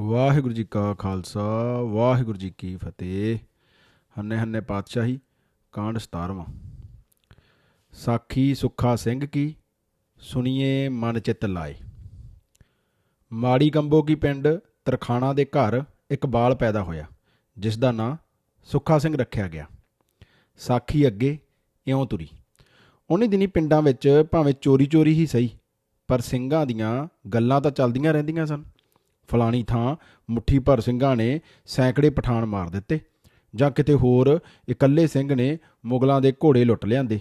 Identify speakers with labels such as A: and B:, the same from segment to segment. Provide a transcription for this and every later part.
A: ਵਾਹਿਗੁਰੂ ਜੀ ਕਾ ਖਾਲਸਾ, ਵਾਹਿਗੁਰੂ ਜੀ ਕੀ ਫਤਿਹ। ਹੰਨੇ ਹੰਨੇ ਪਾਤਸ਼ਾਹੀ, ਕਾਂਡ 17ਵਾਂ ਸਾਖੀ ਸੁੱਖਾ ਸਿੰਘ ਕੀ, ਸੁਣੀਏ ਮਨ ਚਿੱਤ ਲਾਏ। ਮਾੜੀ ਕੰਬੋ ਕੀ ਪਿੰਡ, ਤਰਖਾਣਾ ਦੇ ਘਰ ਇੱਕ ਬਾਲ ਪੈਦਾ ਹੋਇਆ, ਜਿਸ ਦਾ ਨਾਂ ਸੁੱਖਾ ਸਿੰਘ ਰੱਖਿਆ ਗਿਆ। ਸਾਖੀ ਅੱਗੇ ਇਉਂ ਤੁਰੀ। ਉਹਨੇ ਦਿਨੀ ਪਿੰਡਾਂ ਵਿੱਚ ਭਾਵੇਂ ਚੋਰੀ-ਚੋਰੀ ਹੀ ਸਹੀ, ਪਰ ਸਿੰਘਾਂ ਦੀਆਂ ਗੱਲਾਂ ਤਾਂ ਚੱਲਦੀਆਂ ਰਹਿੰਦੀਆਂ ਸਨ। ਫਲਾਣੀ ਥਾਂ ਮੁੱਠੀ ਭਰ ਸਿੰਘਾਂ ਨੇ ਸੈਂਕੜੇ ਪਠਾਨ ਮਾਰ ਦਿੱਤੇ ਜਾਂ ਕਿਤੇ ਹੋਰ ਇਕੱਲੇ ਸਿੰਘ ਨੇ ਮੁਗਲਾਂ ਦੇ ਘੋੜੇ ਲੁੱਟ ਲਿਆਂਦੇ।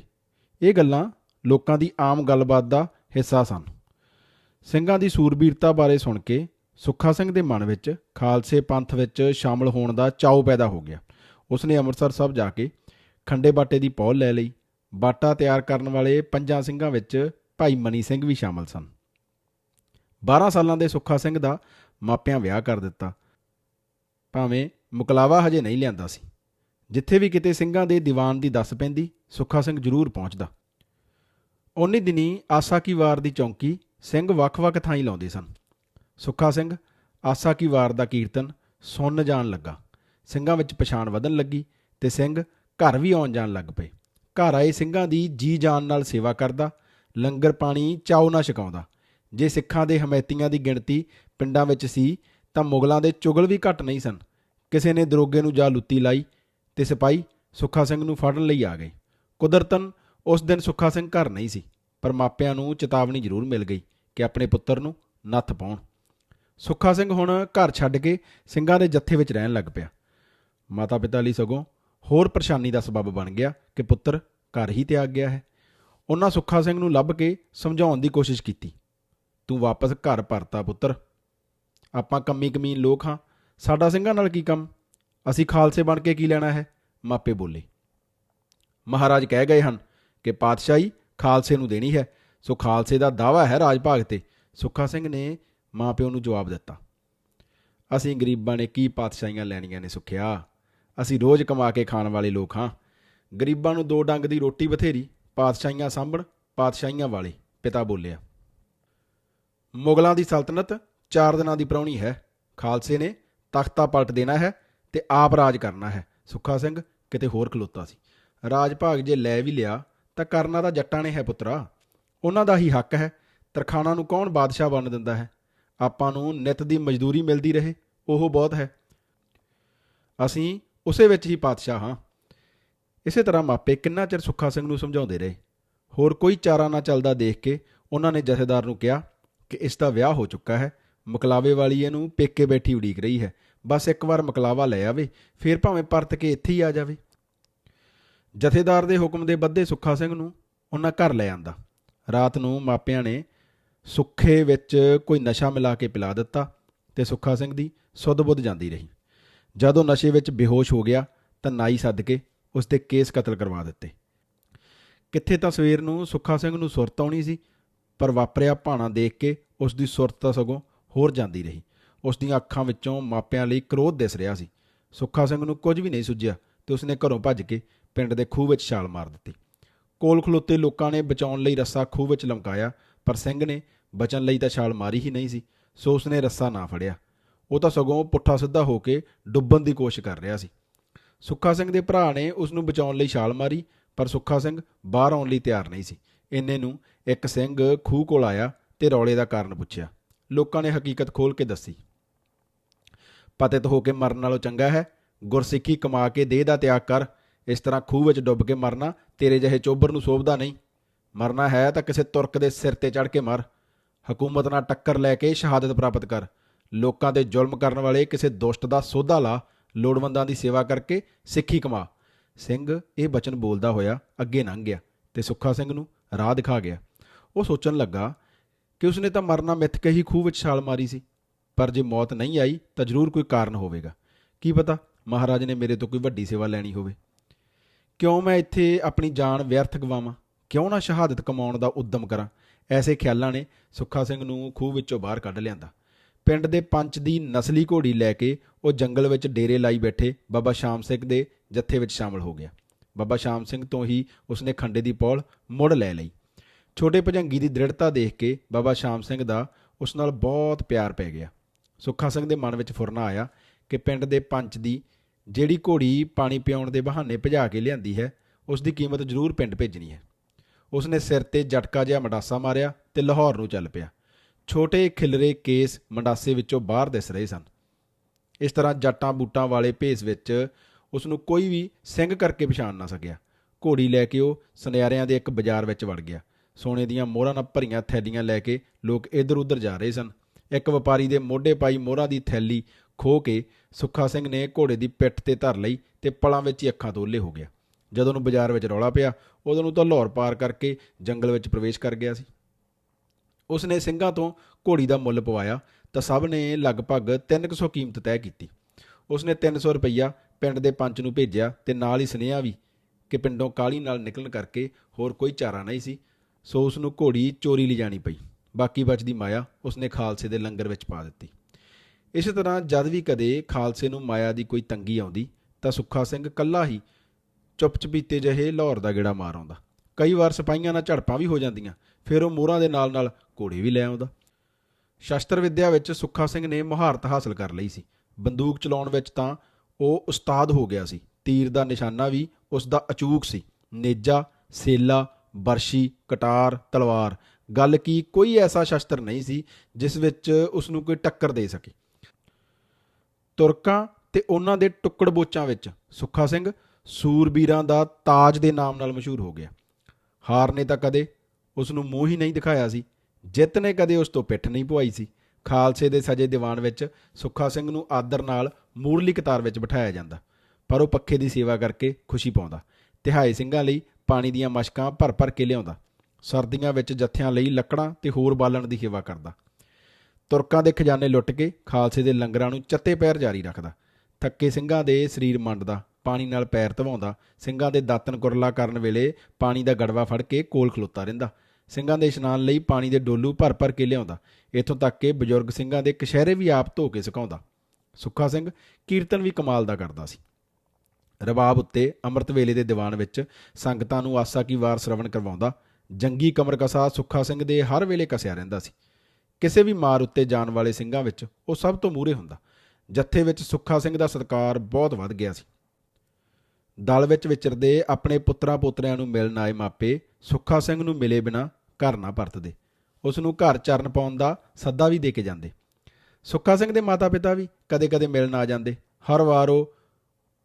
A: ਇਹ ਗੱਲਾਂ ਲੋਕਾਂ ਦੀ ਆਮ ਗੱਲਬਾਤ ਦਾ ਹਿੱਸਾ ਸਨ। ਸਿੰਘਾਂ ਦੀ ਸੂਰਬੀਰਤਾ ਬਾਰੇ ਸੁਣ ਕੇ ਸੁੱਖਾ ਸਿੰਘ ਦੇ ਮਨ ਵਿੱਚ ਖਾਲਸੇ ਪੰਥ ਵਿੱਚ ਸ਼ਾਮਲ ਹੋਣ ਦਾ ਚਾਉ ਪੈਦਾ ਹੋ ਗਿਆ। ਉਸਨੇ ਅੰਮ੍ਰਿਤਸਰ ਸਾਹਿਬ ਜਾ ਕੇ ਖੰਡੇ ਬਾਟੇ ਦੀ ਪੌਲ ਲੈ ਲਈ। ਬਾਟਾ ਤਿਆਰ ਕਰਨ ਵਾਲੇ ਪੰਜਾਂ ਸਿੰਘਾਂ ਵਿੱਚ ਭਾਈ ਮਨੀ ਸਿੰਘ ਵੀ ਸ਼ਾਮਲ ਸਨ। 12 ਸਾਲਾਂ ਦੇ ਸੁੱਖਾ ਸਿੰਘ ਦਾ ਮਾਪਿਆਂ ਵਿਆਹ ਕਰ ਦਿੱਤਾ। ਭਾਵੇਂ ਮੁਕਲਾਵਾ ਹਜੇ ਨਹੀਂ ਲਿਆਂਦਾ ਸੀ। ਜਿੱਥੇ ਵੀ ਕਿਤੇ ਸਿੰਘਾਂ ਦੇ ਦੀਵਾਨ ਦੀ ਦੱਸ ਪੈਂਦੀ, ਸੁੱਖਾ ਸਿੰਘ ਜ਼ਰੂਰ ਪਹੁੰਚਦਾ। ਉਨੀ ਦਿਨੀ ਆਸਾ ਕੀ ਵਾਰ ਦੀ ਚੌਂਕੀ ਸਿੰਘ ਵੱਖ-ਵੱਖ ਥਾਈਂ ਲਾਉਂਦੇ ਸਨ। ਸੁੱਖਾ ਸਿੰਘ ਆਸਾ ਕੀ ਵਾਰ ਦਾ ਕੀਰਤਨ ਸੁਣ ਜਾਣ ਲੱਗਾ। ਸਿੰਘਾਂ ਵਿੱਚ ਪਛਾਣ ਵਧਣ ਲੱਗੀ ਤੇ ਸਿੰਘ ਘਰ ਵੀ ਆਉਣ ਜਾਣ ਲੱਗ ਪਏ। ਘਰ ਆਏ ਸਿੰਘਾਂ ਦੀ ਜੀ ਜਾਨ ਨਾਲ ਸੇਵਾ ਕਰਦਾ, ਲੰਗਰ ਪਾਣੀ ਚਾਉ ਨਾ ਛਕਾਉਂਦਾ। ਜੇ ਸਿੱਖਾਂ ਦੇ ਹਮੈਤੀਆਂ ਦੀ ਗਿਣਤੀ ਪਿੰਡਾਂ ਵਿੱਚ ਸੀ, ਤਾਂ ਮੁਗਲਾਂ ਦੇ ਚੁਗਲ ਵੀ ਘੱਟ ਨਹੀਂ ਸਨ। ਕਿਸੇ ਨੇ ਦਰੋਗੇ ਨੂੰ ਜਾ ਲੁੱਤੀ ਲਾਈ ਤੇ ਸਿਪਾਹੀ ਸੁੱਖਾ ਸਿੰਘ ਨੂੰ ਫੜਨ ਲਈ ਆ ਗਏ। ਕੁਦਰਤਨ ਉਸ ਦਿਨ ਸੁੱਖਾ ਸਿੰਘ ਘਰ ਨਹੀਂ ਸੀ, ਪਰ ਮਾਪਿਆਂ ਨੂੰ ਚੇਤਾਵਨੀ ਜ਼ਰੂਰ ਮਿਲ ਗਈ ਕਿ ਆਪਣੇ ਪੁੱਤਰ ਨੂੰ ਨੱਥ ਪਾਉਣ। ਸੁੱਖਾ ਸਿੰਘ ਹੁਣ ਘਰ ਛੱਡ ਕੇ ਸਿੰਘਾਂ ਦੇ ਜੱਥੇ ਵਿੱਚ ਰਹਿਣ ਲੱਗ ਪਿਆ। ਮਾਤਾ ਪਿਤਾ ਲਈ ਸਗੋਂ ਹੋਰ ਪਰੇਸ਼ਾਨੀ ਦਾ ਸਬਬ ਬਣ ਗਿਆ ਕਿ ਪੁੱਤਰ ਘਰ ਹੀ ਤਿਆਗ ਗਿਆ ਹੈ। ਉਹਨਾਂ ਸੁੱਖਾ ਸਿੰਘ ਨੂੰ ਲੱਭ ਕੇ ਸਮਝਾਉਣ ਦੀ ਕੋਸ਼ਿਸ਼ ਕੀਤੀ। ਤੂੰ ਵਾਪਸ ਘਰ ਪਰਤਾ ਪੁੱਤਰ। ਆਪਾਂ ਕੰਮੀ ਕਮੀਨ ਲੋਕ ਹਾਂ। ਸਾਡਾ ਸਿੰਘਾਂ ਨਾਲ ਕੀ ਕੰਮ? ਅਸੀਂ ਖਾਲਸੇ ਬਣ ਕੇ ਕੀ ਲੈਣਾ ਹੈ? ਮਾਪੇ ਬੋਲੇ। ਮਹਾਰਾਜ ਕਹਿ ਗਏ ਹਨ ਕਿ ਪਾਤਸ਼ਾਹੀ ਖਾਲਸੇ ਨੂੰ ਦੇਣੀ ਹੈ। ਸੋ ਖਾਲਸੇ ਦਾ ਦਾਵਾ ਹੈ ਰਾਜ ਭਾਗ ਤੇ। ਸੁੱਖਾ ਸਿੰਘ ਨੇ ਮਾਪਿਓ ਨੂੰ ਜਵਾਬ ਦਿੱਤਾ। ਅਸੀਂ ਗਰੀਬਾਂ ਨੇ ਕੀ ਪਾਤਸ਼ਾਹੀਆਂ ਲੈਣੀਆਂ ਨੇ ਸੁਖਿਆ? ਅਸੀਂ ਰੋਜ਼ ਕਮਾ ਕੇ ਖਾਣ ਵਾਲੇ ਲੋਕ ਹਾਂ। ਗਰੀਬਾਂ ਨੂੰ ਦੋ ਡੰਗ ਦੀ ਰੋਟੀ ਬਥੇਰੀ, ਪਾਤਸ਼ਾਹੀਆਂ ਸਾਂਭਣ, ਪਾਤਸ਼ਾਹੀਆਂ ਵਾਲੇ, ਪਿਤਾ ਬੋਲਿਆ। ਮੁਗਲਾਂ ਦੀ ਸਲਤਨਤ ਚਾਰ ਦਿਨਾਂ ਦੀ ਪ੍ਰਾਹੁਣੀ ਹੈ। ਖਾਲਸੇ ਨੇ ਤਖਤਾ ਪਲਟ ਦੇਣਾ ਹੈ ਤੇ ਆਪ ਰਾਜ ਕਰਨਾ ਹੈ। ਸੁੱਖਾ ਸਿੰਘ ਕਿਤੇ ਹੋਰ ਖਲੋਤਾ ਸੀ। ਰਾਜ ਭਾਗ ਜੇ ਲੈ ਵੀ ਲਿਆ ਤਾਂ ਕਰਨਾ ਤਾਂ ਜੱਟਾਂ ਨੇ ਹੈ ਪੁੱਤਰਾ। ਉਹਨਾਂ ਦਾ ਹੀ ਹੱਕ ਹੈ। ਤਰਖਾਣਾ ਨੂੰ ਕੌਣ ਬਾਦਸ਼ਾਹ ਬਣ ਦਿੰਦਾ ਹੈ? ਆਪਾਂ ਨੂੰ ਨਿਤ ਦੀ ਮਜ਼ਦੂਰੀ ਮਿਲਦੀ ਰਹੇ, ਉਹ ਬਹੁਤ ਹੈ। ਅਸੀਂ ਉਸੇ ਵਿੱਚ ਹੀ ਪਾਤਸ਼ਾਹ ਹਾਂ। ਇਸੇ ਤਰ੍ਹਾਂ ਮਾਪੇ ਕਿੰਨਾ ਚਿਰ ਸੁੱਖਾ ਸਿੰਘ ਨੂੰ ਸਮਝਾਉਂਦੇ ਰਹੇ। ਹੋਰ ਕੋਈ ਚਾਰਾ ਨਾ ਚੱਲਦਾ ਦੇਖ ਕੇ ਉਹਨਾਂ ਨੇ ਜਥੇਦਾਰ ਨੂੰ ਕਿਹਾ ਕਿ ਇਸ ਦਾ ਵਿਆਹ ਹੋ ਚੁੱਕਾ ਹੈ। ਮਕਲਾਵੇ ਵਾਲੀ ਇਹਨੂੰ ਪੇਕੇ ਬੈਠੀ ਉਡੀਕ ਰਹੀ ਹੈ। ਬਸ ਇੱਕ ਵਾਰ ਮਕਲਾਵਾ ਲੈ ਆਵੇ, ਫਿਰ ਭਾਵੇਂ ਪਰਤ ਕੇ ਇੱਥੇ ਹੀ ਆ ਜਾਵੇ। ਜਥੇਦਾਰ ਦੇ ਹੁਕਮ ਦੇ ਬੱਧੇ ਸੁੱਖਾ ਸਿੰਘ ਨੂੰ ਉਹਨਾਂ ਘਰ ਲੈ ਆਂਦਾ। ਰਾਤ ਨੂੰ ਮਾਪਿਆਂ ਨੇ ਸੁੱਖੇ ਵਿੱਚ ਕੋਈ ਨਸ਼ਾ ਮਿਲਾ ਕੇ ਪਿਲਾ ਦਿੱਤਾ ਤੇ ਸੁੱਖਾ ਸਿੰਘ ਦੀ ਸੁੱਧ ਬੁੱਧ ਜਾਂਦੀ ਰਹੀ। ਜਦੋਂ ਨਸ਼ੇ ਵਿੱਚ ਬੇਹੋਸ਼ ਹੋ ਗਿਆ ਤਾਂ ਨਾਈ ਸੱਦ ਕੇ ਉਸ ਤੇ ਕੇਸ ਕਤਲ ਕਰਵਾ ਦਿੱਤੇ। ਕਿੱਥੇ ਤਾਂ ਸਵੇਰ ਨੂੰ ਸੁੱਖਾ ਸਿੰਘ ਨੂੰ ਸੁਰਤ ਆਉਣੀ ਸੀ ਪਰ ਵਾਪਰਿਆ ਭਾਣਾ ਦੇਖ ਕੇ ਉਸ ਦੀ ਸੁਰਤ ਤਾਂ ਸਗੋਂ ਹੋਰ ਜਾਂਦੀ ਰਹੀ। ਉਸ ਦੀਆਂ ਅੱਖਾਂ ਵਿੱਚੋਂ ਮਾਪਿਆਂ ਲਈ ਕ੍ਰੋਧ ਦਿਸ ਰਿਹਾ ਸੀ। ਸੁੱਖਾ ਸਿੰਘ ਨੂੰ ਕੁਝ ਵੀ ਨਹੀਂ ਸੁੱਝਿਆ ਤੇ ਉਸਨੇ ਘਰੋਂ ਭੱਜ ਕੇ ਪਿੰਡ ਦੇ ਖੂਹ ਵਿੱਚ ਛਾਲ ਮਾਰ ਦਿੱਤੀ। ਕੋਲ ਖਲੋਤੇ ਲੋਕਾਂ ਨੇ ਬਚਾਉਣ ਲਈ ਰੱਸਾ ਖੂਹ ਵਿੱਚ ਲਮਕਾਇਆ, ਪਰ ਸਿੰਘ ਨੇ ਬਚਣ ਲਈ ਤਾਂ ਛਾਲ ਮਾਰੀ ਹੀ ਨਹੀਂ ਸੀ, ਸੋ ਉਸਨੇ ਰੱਸਾ ਨਾ ਫੜਿਆ। ਉਹ ਤਾਂ ਸਗੋਂ ਪੁੱਠਾ ਸਿੱਧਾ ਹੋ ਕੇ ਡੁੱਬਣ ਦੀ ਕੋਸ਼ਿਸ਼ ਕਰ ਰਿਹਾ ਸੀ। ਸੁੱਖਾ ਸਿੰਘ ਦੇ ਭਰਾ ਨੇ ਉਸ ਨੂੰ ਬਚਾਉਣ ਲਈ ਛਾਲ ਮਾਰੀ, ਪਰ ਸੁੱਖਾ ਸਿੰਘ ਬਾਹਰ ਆਉਣ ਲਈ ਤਿਆਰ ਨਹੀਂ ਸੀ। ਇੰਨੇ ਨੂੰ ਇੱਕ ਸਿੰਘ ਖੂਹ ਕੋਲ ਆਇਆ ਤੇ ਰੌਲੇ ਦਾ ਕਾਰਨ ਪੁੱਛਿਆ। ਲੋਕਾਂ ਨੇ ਹਕੀਕਤ ਖੋਲ ਕੇ ਦੱਸੀ। ਪਤਿਤ ਹੋ ਕੇ ਮਰਨ ਨਾਲੋਂ ਚੰਗਾ ਹੈ। ਗੁਰਸਿੱਖੀ ਕਮਾ ਕੇ ਦੇਹ ਦਾ ਤਿਆਗ ਕਰ। ਇਸ ਤਰ੍ਹਾਂ ਖੂਹ ਵਿੱਚ ਡੁੱਬ ਕੇ ਮਰਨਾ ਤੇਰੇ ਜਿਹੇ ਚੋਬਰ ਨੂੰ ਸੋਭਦਾ ਨਹੀਂ। ਮਰਨਾ ਹੈ ਤਾਂ ਕਿਸੇ ਤੁਰਕ ਦੇ ਸਿਰ ਤੇ ਚੜ ਕੇ ਮਰ। ਹਕੂਮਤ ਨਾਲ ਟੱਕਰ ਲੈ ਕੇ ਸ਼ਹਾਦਤ ਪ੍ਰਾਪਤ ਕਰ। ਲੋਕਾਂ ਤੇ ਜ਼ੁਲਮ ਕਰਨ ਵਾਲੇ ਕਿਸੇ ਦੁਸ਼ਟ ਦਾ ਸੋਧਾ ਲਾ। ਲੋੜਵੰਦਾਂ ਦੀ ਸੇਵਾ ਕਰਕੇ ਸਿੱਖੀ ਕਮਾ। ਸਿੰਘ ਇਹ ਬਚਨ ਬੋਲਦਾ ਹੋਇਆ ਅੱਗੇ ਲੰਘ ਗਿਆ ਤੇ ਸੁੱਖਾ ਸਿੰਘ ਨੂੰ ਰਾਹ ਦਿਖਾ ਗਿਆ। ਉਹ ਸੋਚਣ ਲੱਗਾ ਕਿ ਉਸਨੇ ਤਾਂ ਮਰਨਾ ਮਿੱਥ ਕੇ ਹੀ ਖੂਹ ਵਿੱਚ ਛਾਲ ਮਾਰੀ ਸੀ। ਪਰ ਜੇ ਮੌਤ ਨਹੀਂ ਆਈ ਤਾਂ ਜ਼ਰੂਰ ਕੋਈ ਕਾਰਨ ਹੋਵੇਗਾ। ਕੀ ਪਤਾ ਮਹਾਰਾਜ ਨੇ ਮੇਰੇ ਤੋਂ ਕੋਈ ਵੱਡੀ ਸੇਵਾ ਲੈਣੀ ਹੋਵੇ। ਕਿਉਂ ਮੈਂ ਇੱਥੇ ਆਪਣੀ ਜਾਨ ਵਿਅਰਥ ਗਵਾਵਾਂ? ਕਿਉਂ ਨਾ ਸ਼ਹਾਦਤ ਕਮਾਉਣ ਦਾ ਉਦਮ ਕਰਾਂ? ਐਸੇ ਖਿਆਲਾਂ ਨੇ ਸੁੱਖਾ ਸਿੰਘ ਨੂੰ ਖੂਹ ਵਿੱਚੋਂ ਬਾਹਰ ਕੱਢ ਲਿਆਂਦਾ। ਪਿੰਡ ਦੇ ਪੰਚ ਦੀ ਨਸਲੀ ਘੋੜੀ ਲੈ ਕੇ ਉਹ ਜੰਗਲ ਵਿੱਚ ਡੇਰੇ ਲਾਈ ਬੈਠੇ ਬਾਬਾ ਸ਼ਾਮ ਸਿੰਘ ਦੇ ਜੱਥੇ ਵਿੱਚ ਸ਼ਾਮਲ ਹੋ ਗਿਆ। ਬਾਬਾ ਸ਼ਾਮ ਸਿੰਘ ਤੋਂ ਹੀ ਉਸਨੇ ਖੰਡੇ ਦੀ ਪੌਲ ਮੁੜ ਲੈ ਲਈ। ਛੋਟੇ ਭਜੰਗੀ ਦੀ ਦ੍ਰਿੜਤਾ ਦੇਖ ਕੇ ਬਾਬਾ ਸ਼ਾਮ ਸਿੰਘ ਦਾ ਉਸ ਨਾਲ ਬਹੁਤ ਪਿਆਰ ਪੈ ਗਿਆ। ਸੁੱਖਾ ਸਿੰਘ ਦੇ ਮਨ ਵਿੱਚ ਫੁਰਨਾ ਆਇਆ ਕਿ ਪਿੰਡ ਦੇ ਪੰਚ ਦੀ ਜਿਹੜੀ ਘੋੜੀ ਪਾਣੀ ਪਿਆਉਣ ਦੇ ਬਹਾਨੇ ਭਜਾ ਕੇ ਲਿਆਂਦੀ ਹੈ, ਉਸ ਦੀ ਕੀਮਤ ਜ਼ਰੂਰ ਪਿੰਡ ਭੇਜਣੀ ਹੈ। ਉਸ ਨੇ ਸਿਰ ਤੇ ਜਟਕਾ ਜਿਹਾ ਮੰਡਾਸਾ ਮਾਰਿਆ ਤੇ ਲਾਹੌਰ ਨੂੰ ਚੱਲ ਪਿਆ। ਛੋਟੇ ਖਿਲਰੇ ਕੇਸ ਮੰਡਾਸੇ ਵਿੱਚੋਂ ਬਾਹਰ ਦਿਸ ਰਹੇ ਸਨ। ਇਸ ਤਰ੍ਹਾਂ ਜੱਟਾਂ ਬੂਟਾਂ ਵਾਲੇ ਭੇਸ ਵਿੱਚ ਉਸ ਨੂੰ ਕੋਈ ਵੀ ਸਿੰਘ ਕਰਕੇ ਪਛਾਣ ਨਾ ਸਕਿਆ। ਘੋੜੀ ਲੈ ਕੇ ਉਹ ਸੁਨਿਆਰਿਆਂ ਦੇ ਇੱਕ ਬਾਜ਼ਾਰ ਵਿੱਚ ਵੜ ਗਿਆ। ਸੋਨੇ ਦੀਆਂ ਮੋਹਰਾਂ ਨਾਲ ਭਰੀਆਂ ਥੈਲੀਆਂ ਲੈ ਕੇ ਲੋਕ ਇੱਧਰ ਉੱਧਰ ਜਾ ਰਹੇ ਸਨ। ਇੱਕ ਵਪਾਰੀ ਦੇ ਮੋਢੇ ਪਾਈ ਮੋਹਰਾਂ ਦੀ ਥੈਲੀ ਖੋ ਕੇ ਸੁੱਖਾ ਸਿੰਘ ਨੇ ਘੋੜੇ ਦੀ ਪਿੱਠ ਤੇ ਧਰ ਲਈ ਤੇ ਪਲਾਂ ਵਿੱਚ ਹੀ ਅੱਖਾਂ ਤੋਂ ਓਹਲੇ ਹੋ ਗਿਆ। ਜਦੋਂ ਨੂੰ ਬਾਜ਼ਾਰ ਵਿੱਚ ਰੌਲਾ ਪਿਆ, ਉਦੋਂ ਨੂੰ ਤਾਂ ਲਾਹੌਰ ਪਾਰ ਕਰਕੇ ਜੰਗਲ ਵਿੱਚ ਪ੍ਰਵੇਸ਼ ਕਰ ਗਿਆ ਸੀ। ਉਸ ਨੇ ਸਿੰਘਾਂ ਤੋਂ ਘੋੜੀ ਦਾ ਮੁੱਲ ਪਵਾਇਆ ਤਾਂ ਸਭ ਨੇ ਲਗਭਗ 300 ਕੀਮਤ ਤੈਅ ਕੀਤੀ। ਉਸ ਨੇ 300 ਰੁਪਈਆ ਪਿੰਡ ਦੇ ਪੰਚ ਨੂੰ ਭੇਜਿਆ ਤੇ ਨਾਲ ਹੀ ਸੁਨੇਹਾ ਵੀ ਕਿ ਪਿੰਡੋਂ ਕਾਲੀ ਨਾਲ ਨਿਕਲਣ ਕਰਕੇ ਹੋਰ ਕੋਈ ਚਾਰਾ ਨਹੀਂ ਸੀ। ਸੋ ਉਸ ਨੂੰ ਘੋੜੀ ਚੋਰੀ ਲਈ ਜਾਣੀ ਪਈ। ਬਾਕੀ ਬਚਦੀ ਮਾਇਆ ਉਸਨੇ ਖਾਲਸੇ ਦੇ ਲੰਗਰ ਵਿੱਚ ਪਾ ਦਿੱਤੀ। ਇਸੇ ਤਰ੍ਹਾਂ ਜਦ ਵੀ ਕਦੇ ਖਾਲਸੇ ਨੂੰ ਮਾਇਆ ਦੀ ਕੋਈ ਤੰਗੀ ਆਉਂਦੀ, ਤਾਂ ਸੁੱਖਾ ਸਿੰਘ ਕੱਲਾ ਹੀ ਚੁੱਪ-ਚਪੀਤੇ ਜਿਹੇ ਲਾਹੌਰ ਦਾ ਗੇੜਾ ਮਾਰ ਆਉਂਦਾ। ਕਈ ਵਾਰ ਸਿਪਾਹੀਆਂ ਨਾਲ ਝੜਪਾਂ ਵੀ ਹੋ ਜਾਂਦੀਆਂ, ਫਿਰ ਉਹ ਮੋਹਰਾਂ ਦੇ ਨਾਲ-ਨਾਲ ਘੋੜੇ ਵੀ ਲੈ ਆਉਂਦਾ। ਸ਼ਸਤਰ ਵਿੱਦਿਆ ਵਿੱਚ ਸੁੱਖਾ ਸਿੰਘ ਨੇ ਮੁਹਾਰਤ ਹਾਸਲ ਕਰ ਲਈ ਸੀ। ਬੰਦੂਕ ਚਲਾਉਣ ਵਿੱਚ ਤਾਂ ਉਹ ਉਸਤਾਦ ਹੋ ਗਿਆ ਸੀ। ਤੀਰ ਦਾ ਨਿਸ਼ਾਨਾ ਵੀ ਉਸ ਦਾ ਅਚੂਕ ਸੀ। ਨੇਜਾ, ਸੇਲਾ ਬਰਸ਼ੀ, ਕਟਾਰ, ਤਲਵਾਰ। ਗੱਲ ਕੀ ਕੋਈ ਐਸਾ ਸ਼ਸਤਰ ਨਹੀਂ ਸੀ ਜਿਸ ਵਿੱਚ ਉਸ ਨੂੰ ਕੋਈ ਟੱਕਰ ਦੇ ਸਕੇ। ਤੁਰਕਾਂ ਤੇ ਉਹਨਾਂ ਦੇ ਟੁੱਕੜ ਬੋਚਾਂ ਵਿੱਚ ਸੁੱਖਾ ਸਿੰਘ ਸੂਰਬੀਰਾਂ ਦਾ ਤਾਜ ਦੇ ਨਾਮ ਨਾਲ ਮਸ਼ਹੂਰ ਹੋ ਗਿਆ। ਹਾਰ ਨੇ ਤਾਂ ਕਦੇ ਉਸ ਨੂੰ ਮੂੰਹ ਹੀ ਨਹੀਂ ਦਿਖਾਇਆ ਸੀ। ਜਿੱਤ ਨੇ ਕਦੇ ਉਸ ਤੋਂ ਪਿੱਠ ਨਹੀਂ ਪੁਆਈ ਸੀ। ਖਾਲਸੇ ਦੇ ਸਜੇ ਦੀਵਾਨ ਵਿੱਚ ਸੁੱਖਾ ਸਿੰਘ ਨੂੰ ਆਦਰ ਨਾਲ ਮੂਰਲੀ ਕਤਾਰ ਵਿੱਚ ਬਿਠਾਇਆ ਜਾਂਦਾ। ਪਰ ਉਹ ਪੱਖੇ ਦੀ ਸੇਵਾ ਕਰਕੇ ਖੁਸ਼ੀ ਪਾਉਂਦਾ। ਤਿਹਾਏ ਸਿੰਘਾਂ ਲਈ ਪਾਣੀ ਦੀਆਂ ਮਸ਼ਕਾਂ ਭਰ ਭਰ ਕੇ ਲਿਆਉਂਦਾ, ਸਰਦੀਆਂ ਵਿੱਚ ਜੱਥਿਆਂ ਲਈ ਲੱਕੜਾਂ ਤੇ ਹੋਰ ਬਾਲਣ ਦੀ ਸੇਵਾ ਕਰਦਾ। ਤੁਰਕਾਂ ਦੇ ਖਜ਼ਾਨੇ ਲੁੱਟ ਕੇ ਖਾਲਸੇ ਦੇ ਲੰਗਰਾਂ ਨੂੰ ਚੱਤੇ ਪੈਰ ਜਾਰੀ ਰੱਖਦਾ, ਥੱਕੇ ਸਿੰਘਾਂ ਦੇ ਸਰੀਰ ਮੰਡਦਾ, ਪਾਣੀ ਨਾਲ ਪੈਰ ਧਵਾਉਂਦਾ, ਸਿੰਘਾਂ ਦੇ ਦਾਤਨ ਕੁਰਲਾ ਕਰਨ ਵੇਲੇ ਪਾਣੀ ਦਾ ਗੜਵਾ ਫੜ ਕੇ ਕੋਲ ਖਲੋਤਾ ਰਹਿੰਦਾ। ਸਿੰਘਾਂ ਦੇ ਇਸ਼ਨਾਨ ਲਈ ਪਾਣੀ ਦੇ ਡੋਲੂ ਭਰ ਭਰ ਕੇ ਲਿਆਉਂਦਾ, ਇੱਥੋਂ ਤੱਕ ਕਿ ਬਜ਼ੁਰਗ ਸਿੰਘਾਂ ਦੇ ਕਸ਼ਹਿਰੇ ਵੀ ਆਪ ਧੋ ਕੇ ਸੁਕਾਉਂਦਾ। ਸੁੱਖਾ ਸਿੰਘ ਕੀਰਤਨ ਵੀ ਕਮਾਲ ਦਾ ਕਰਦਾ ਸੀ। ਰਬਾਬ ਉੱਤੇ ਅੰਮ੍ਰਿਤ ਵੇਲੇ ਦੇ ਦੀਵਾਨ ਵਿੱਚ ਸੰਗਤਾਂ ਨੂੰ ਆਸਾ ਕੀ ਵਾਰ ਸ਼ਰਵਣ ਕਰਵਾਉਂਦਾ, ਜੰਗੀ ਕਮਰ ਕਸਾ ਸੁੱਖਾ ਸਿੰਘ ਦੇ ਹਰ ਵੇਲੇ ਕਸਿਆ ਰਹਿੰਦਾ ਸੀ। ਕਿਸੇ ਵੀ ਮਾਰ ਉੱਤੇ ਜਾਣ ਵਾਲੇ ਸਿੰਘਾਂ ਵਿੱਚ ਉਹ ਸਭ ਤੋਂ ਮੂਹਰੇ ਹੁੰਦਾ। ਜੱਥੇ ਵਿੱਚ ਸੁੱਖਾ ਸਿੰਘ ਦਾ ਸਤਕਾਰ ਬਹੁਤ ਵੱਧ ਗਿਆ ਸੀ। ਦਲ ਵਿੱਚ ਵਿਚਰਦੇ ਆਪਣੇ ਪੁੱਤਰਾਂ ਪੋਤਰਿਆਂ ਨੂੰ ਮਿਲਣ ਆਏ ਮਾਪੇ ਸੁੱਖਾ ਸਿੰਘ ਨੂੰ ਮਿਲੇ ਬਿਨਾ ਘਰ ਨਾ ਪਰਤਦੇ। ਉਸ ਨੂੰ ਘਰ ਚਰਨ ਪਾਉਣ ਦਾ ਸੱਦਾ ਵੀ ਦੇ ਕੇ ਜਾਂਦੇ। ਸੁੱਖਾ ਸਿੰਘ ਦੇ ਮਾਤਾ-ਪਿਤਾ ਵੀ ਕਦੇ-ਕਦੇ ਮਿਲਣ ਆ ਜਾਂਦੇ। ਹਰ ਵਾਰ ਉਹ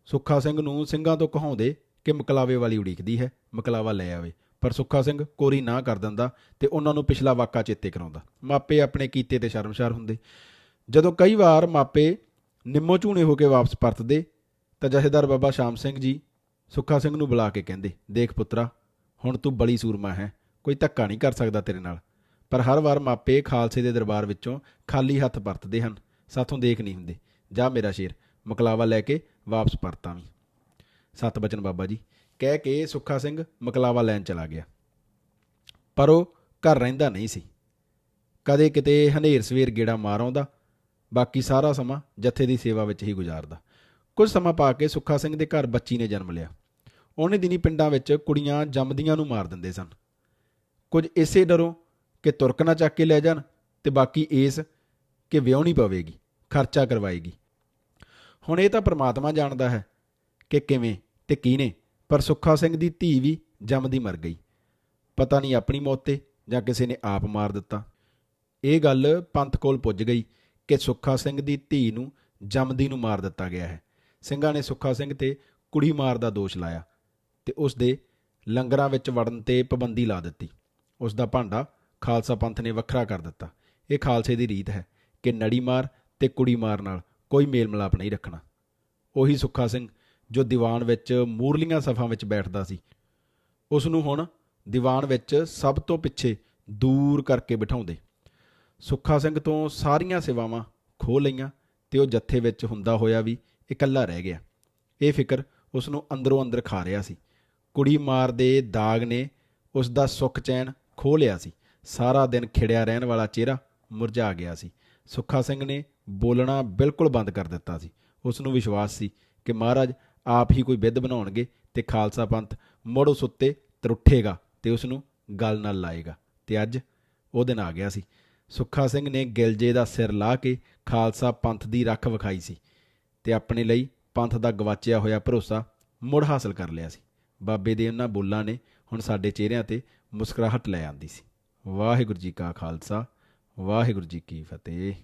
A: ਸੁੱਖਾ ਸਿੰਘ ਨੂੰ ਸਿੰਘਾਂ ਤੋਂ ਕਹਾਉਂਦੇ ਕਿ ਮਕਲਾਵੇ ਵਾਲੀ ਉਡੀਕਦੀ ਹੈ, ਮਕਲਾਵਾ ਲੈ ਆਵੇ। ਪਰ ਸੁੱਖਾ ਸਿੰਘ ਕੋਰੀ ਨਾ ਕਰ ਦਿੰਦਾ ਤੇ ਉਹਨਾਂ ਨੂੰ ਪਿਛਲਾ ਵਾਕਾ ਚੇਤੇ ਕਰਾਉਂਦਾ। ਮਾਪੇ ਆਪਣੇ ਕੀਤੇ ਤੇ ਸ਼ਰਮਸ਼ਾਰ ਹੁੰਦੇ। ਜਦੋਂ ਕਈ ਵਾਰ ਮਾਪੇ ਨਿੰਮੋ ਝੂਣੇ ਹੋ ਕੇ ਵਾਪਸ ਪਰਤਦੇ, ਤਾਂ ਜਥੇਦਾਰ ਬਾਬਾ ਸ਼ਾਮ ਸਿੰਘ ਜੀ ਸੁੱਖਾ ਸਿੰਘ ਨੂੰ ਬੁਲਾ ਕੇ ਕਹਿੰਦੇ, ਦੇਖ ਪੁੱਤਰਾ, ਹੁਣ ਤੂੰ ਬਲੀ ਸੂਰਮਾ ਹੈ, ਕੋਈ ਧੱਕਾ ਨਹੀਂ ਕਰ ਸਕਦਾ ਤੇਰੇ ਨਾਲ। ਪਰ ਹਰ ਵਾਰ ਮਾਪੇ ਖਾਲਸੇ ਦੇ ਦਰਬਾਰ ਵਿੱਚੋਂ ਖਾਲੀ ਹੱਥ ਪਰਤਦੇ ਹਨ, ਸਾਥੋਂ ਦੇਖ ਨਹੀਂ ਹੁੰਦੇ। ਜਾ ਮੇਰਾ ਸ਼ੇਰ, ਮਕਲਾਵਾ ਲੈ ਕੇ ਵਾਪਸ ਪਰਤਾਂ ਵੀ। ਸਤ ਬਚਨ ਬਾਬਾ ਜੀ। ਕਹਿ ਕੇ ਸੁੱਖਾ ਸਿੰਘ ਮਕਲਾਵਾ ਲੈਣ ਚਲਾ ਗਿਆ। ਪਰ ਉਹ ਘਰ ਰਹਿੰਦਾ ਨਹੀਂ ਸੀ। ਕਦੇ ਕਿਤੇ ਹਨੇਰ ਸਵੇਰ ਗੇੜਾ ਮਾਰ ਆਉਂਦਾ। ਬਾਕੀ ਸਾਰਾ ਸਮਾਂ ਜੱਥੇ ਦੀ ਸੇਵਾ ਵਿੱਚ ਹੀ ਗੁਜ਼ਾਰਦਾ। ਕੁਝ ਸਮਾਂ ਪਾ ਕੇ ਸੁੱਖਾ ਸਿੰਘ ਦੇ ਘਰ ਬੱਚੀ ਨੇ ਜਨਮ ਲਿਆ। ਉਹਨੇ ਦਿਨੀ ਪਿੰਡਾਂ ਵਿੱਚ ਕੁੜੀਆਂ ਜੰਮਦੀਆਂ ਨੂੰ ਮਾਰ ਦਿੰਦੇ ਸਨ। ਕੁਝ ਇਸੇ ਡਰੋਂ ਕਿ ਤੁਰਕ ਨਾ ਚੱਕ ਕੇ ਲੈ ਜਾਣ ਤੇ ਬਾਕੀ ਇਸ ਕਿ ਵਿਆਹਣੀ ਪਵੇਗੀ, ਖਰਚਾ ਕਰਵਾਏਗੀ। ਹੁਣ ਇਹ ਤਾਂ ਪ੍ਰਮਾਤਮਾ ਜਾਣਦਾ ਹੈ ਕਿ ਕਿਵੇਂ ਤੇ ਕਿਹਨੇ, ਪਰ ਸੁੱਖਾ ਸਿੰਘ ਦੀ ਧੀ ਵੀ ਜੰਮਦੀ ਮਰ ਗਈ। ਪਤਾ ਨਹੀਂ ਆਪਣੀ ਮੌਤ ਤੇ ਜਾਂ ਕਿਸੇ ਨੇ ਆਪ ਮਾਰ ਦਿੱਤਾ। ਇਹ ਗੱਲ ਪੰਥ ਕੋਲ ਪੁੱਜ ਗਈ ਕਿ ਸੁੱਖਾ ਸਿੰਘ ਦੀ ਧੀ ਨੂੰ ਜੰਮਦੀ ਨੂੰ ਮਾਰ ਦਿੱਤਾ ਗਿਆ ਹੈ। ਸਿੰਘਾਂ ਨੇ ਸੁੱਖਾ ਸਿੰਘ ਤੇ ਕੁੜੀ ਮਾਰ ਦਾ ਦੋਸ਼ ਲਾਇਆ ਤੇ ਉਸ ਦੇ ਲੰਗਰਾਂ ਵਿੱਚ ਵੜਨ ਤੇ ਪਾਬੰਦੀ ਲਾ ਦਿੱਤੀ। ਉਸ ਦਾ ਭਾਂਡਾ ਖਾਲਸਾ ਪੰਥ ਨੇ ਵੱਖਰਾ ਕਰ ਦਿੱਤਾ। ਇਹ ਖਾਲਸੇ ਦੀ ਰੀਤ ਹੈ ਕਿ ਨੜੀ ਮਾਰ ਤੇ ਕੁੜੀ ਮਾਰ ਨਾਲ ਕੋਈ ਮੇਲ ਮਿਲਾਪ ਨਹੀਂ ਰੱਖਣਾ। ਉਹੀ ਸੁੱਖਾ ਸਿੰਘ ਜੋ ਦੀਵਾਨ ਵਿੱਚ ਮੂਰਲੀਆਂ ਸਫਾਂ ਵਿੱਚ ਬੈਠਦਾ ਸੀ। ਉਸ ਨੂੰ ਹੁਣ ਦੀਵਾਨ ਵਿੱਚ ਸਭ ਤੋਂ ਪਿੱਛੇ ਦੂਰ ਕਰਕੇ ਬਿਠਾਉਂਦੇ। ਸੁੱਖਾ ਸਿੰਘ ਤੋਂ ਸਾਰੀਆਂ ਸੇਵਾਵਾਂ ਖੋਹ ਲਈਆਂ ਤੇ ਉਹ ਜੱਥੇ ਵਿੱਚ ਹੁੰਦਾ ਹੋਇਆ ਵੀ ਇਕੱਲਾ ਰਹਿ ਗਿਆ। ਇਹ ਫਿਕਰ ਉਸ ਨੂੰ ਅੰਦਰੋਂ ਅੰਦਰ ਖਾ ਰਿਹਾ ਸੀ। ਕੁੜੀ ਮਾਰ ਦੇ ਦਾਗ ਨੇ ਉਸ ਦਾ ਸੁੱਖ ਚੈਨ ਖੋਹ ਲਿਆ ਸੀ। ਸਾਰਾ ਦਿਨ ਖਿੜਿਆ ਰਹਿਣ ਵਾਲਾ ਚਿਹਰਾ ਮੁਰਝਾ ਗਿਆ ਸੀ। ਸੁੱਖਾ ਸਿੰਘ ਨੇ ਬੋਲਣਾ ਬਿਲਕੁਲ ਬੰਦ ਕਰ ਦਿੱਤਾ ਸੀ। ਉਸ ਨੂੰ ਵਿਸ਼ਵਾਸ ਸੀ ਕਿ ਮਹਾਰਾਜ ਆਪ ਹੀ ਕੋਈ ਵਿਧ ਬਣਾਉਣਗੇ ਤੇ ਖਾਲਸਾ ਪੰਥ ਮੁੜ ਉਸ ਉੱਤੇ ਤਰੁੱਠੇਗਾ ਤੇ ਉਸ ਨੂੰ ਗਲ ਨਾਲ ਲਾਏਗਾ। ਤੇ ਅੱਜ ਉਹ ਦਿਨ ਆ ਗਿਆ ਸੀ। ਸੁੱਖਾ ਸਿੰਘ ਨੇ ਗਿਲਜੇ ਦਾ ਸਿਰ ਲਾ ਕੇ ਖਾਲਸਾ ਪੰਥ ਦੀ ਰੱਖ ਵਿਖਾਈ ਸੀ ਤੇ ਆਪਣੇ ਲਈ ਪੰਥ ਦਾ ਗਵਾਚਿਆ ਹੋਇਆ ਭਰੋਸਾ ਮੁੜ ਹਾਸਲ ਕਰ ਲਿਆ ਸੀ। ਬਾਬੇ ਦੇ ਉਹਨਾਂ ਬੋਲਾਂ ਨੇ ਹੁਣ ਸਾਡੇ ਚਿਹਰਿਆਂ ਤੇ ਮੁਸਕਰਾਹਟ ਲੈ ਆਂਦੀ ਸੀ। ਵਾਹਿਗੁਰੂ ਜੀ ਕਾ ਖਾਲਸਾ ਵਾਹਿਗੁਰੂ ਜੀ ਕੀ ਫਤਿਹ।